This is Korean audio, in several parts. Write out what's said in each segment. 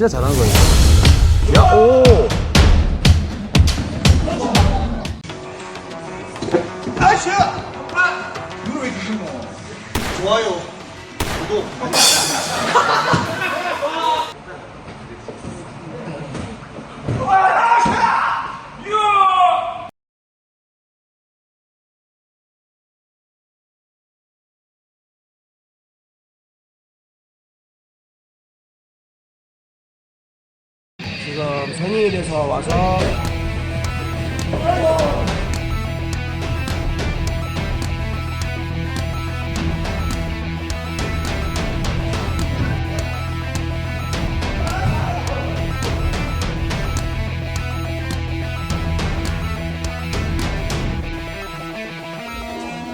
진짜 잘하는 거예요. 야, 오! 아쉬! 아! 눈을 왜 이렇게 흰 거? 좋아요. 구독. 지금 생일에서 와서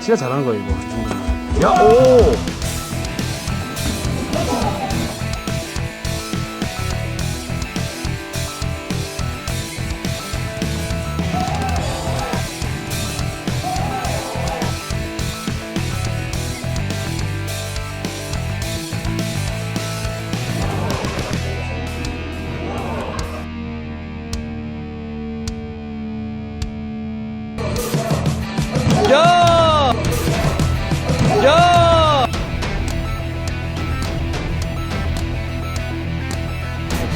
진짜 잘하는 거예요, 이거. 야, 오! 야!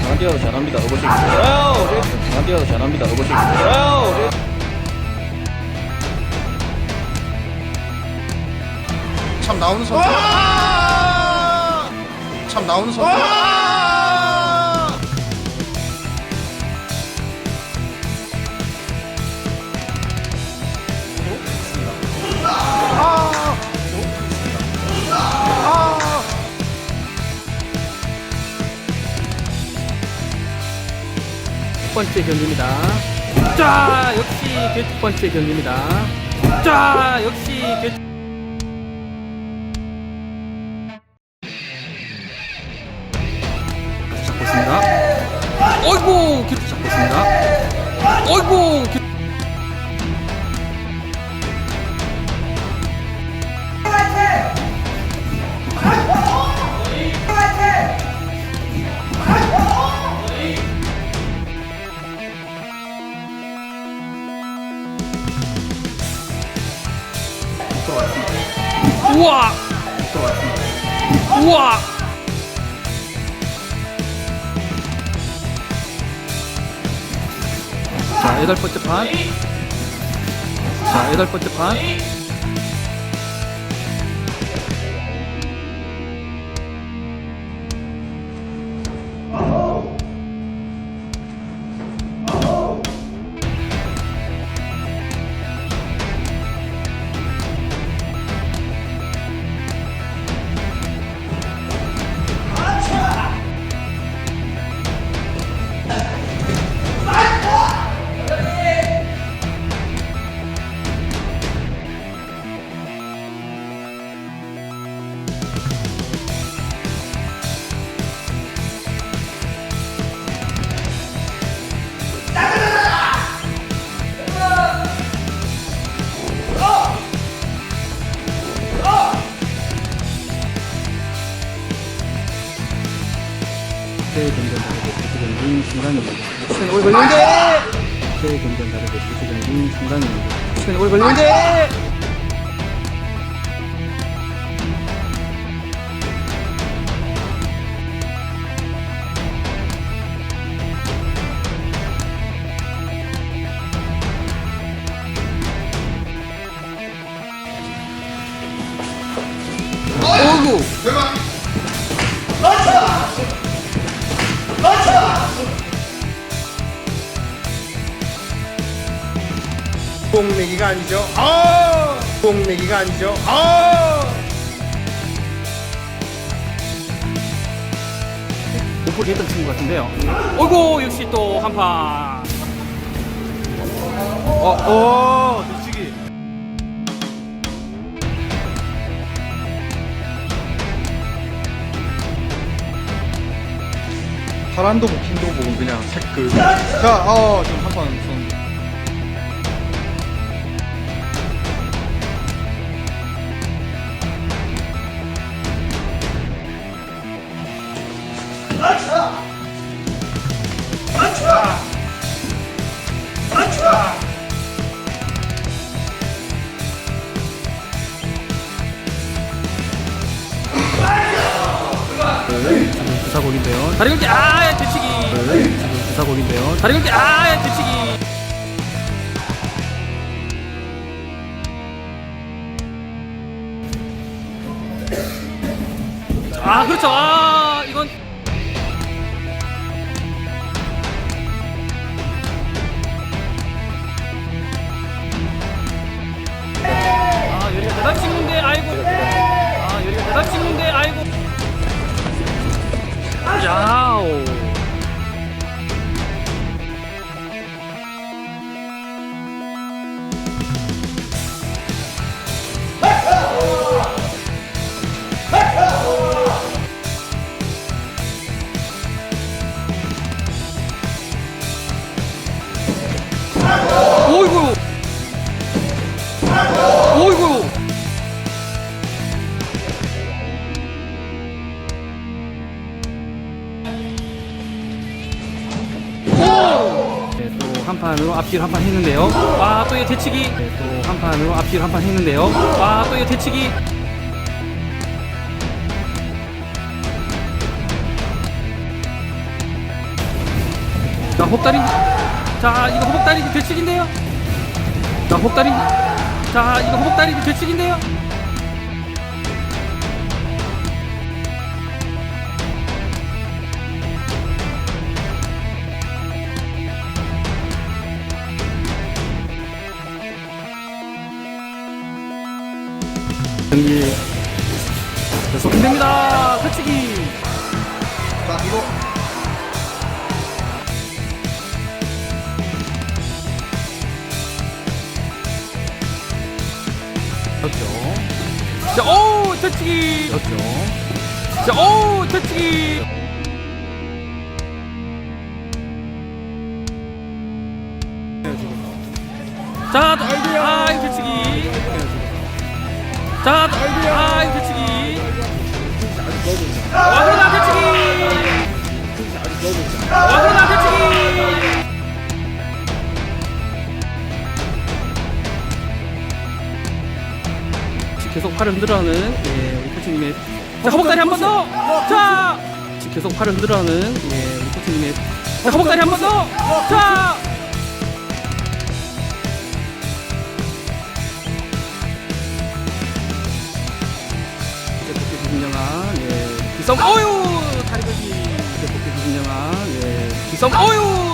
잘한디어 잘합니다. 좋아요. 잘한디어 잘합니다. 좋아요. 참 나오는 선수. 참 나오는 선수. 번째 경기입니다. 자, 역시 첫 번째 경기입니다. 자, 역시 첫 우와! 자, 여덟 번째 판. 자, 여덟 번째 판. 경기 승관입니다. 시간이 오래 걸리는데! 최경전 다르게 부수경기. 시간이 오래 걸리는데! 공내기가 아니죠. 아! 공내기가 아니죠. 아! 오프를 했던 친구 같은데요. 어이구, 역시 또 한 판. 어, 어, 뒤치기. 파란도 흰도 보고 그냥 색그 자, 어, 지금 한판 부사골인데요. 다리 걸기 아 뒤치기. 지금 부사골인데요. 다리 걸기 아 뒤치기. 아 그렇죠. 아 한 판으로 앞뒤로 한 판 했는데요. 와, 또 이거 대치기. 네, 또한 판으로 앞뒤로 한 판 했는데요. 와, 또 이거 대치기. 자, 혹다리. 자, 이거 호복다리 대치기인데요. 자, 호복다리. 자, 이거 호복다리 대치기인데요. 경기 계속됩니다. 대치기. 자, 이거. 그렇죠. 자, 오, 터치기. 그렇죠. 자, 오, 터치기. 자, 아, 이 터치기. 자, 아, 이 터치기. 와, 그러나 터치기. 와, 그러나 터치기. 계속 팔을 흔들어하는 예, 우리 코치님의 자 허벅다리 한 번 더! 자! 계속 팔을 흔들어하는 예, 우리 코치님의 자 허벅다리 한 번 더! 자! 기성. 어유 다리 걸기. 예, 기성. 어유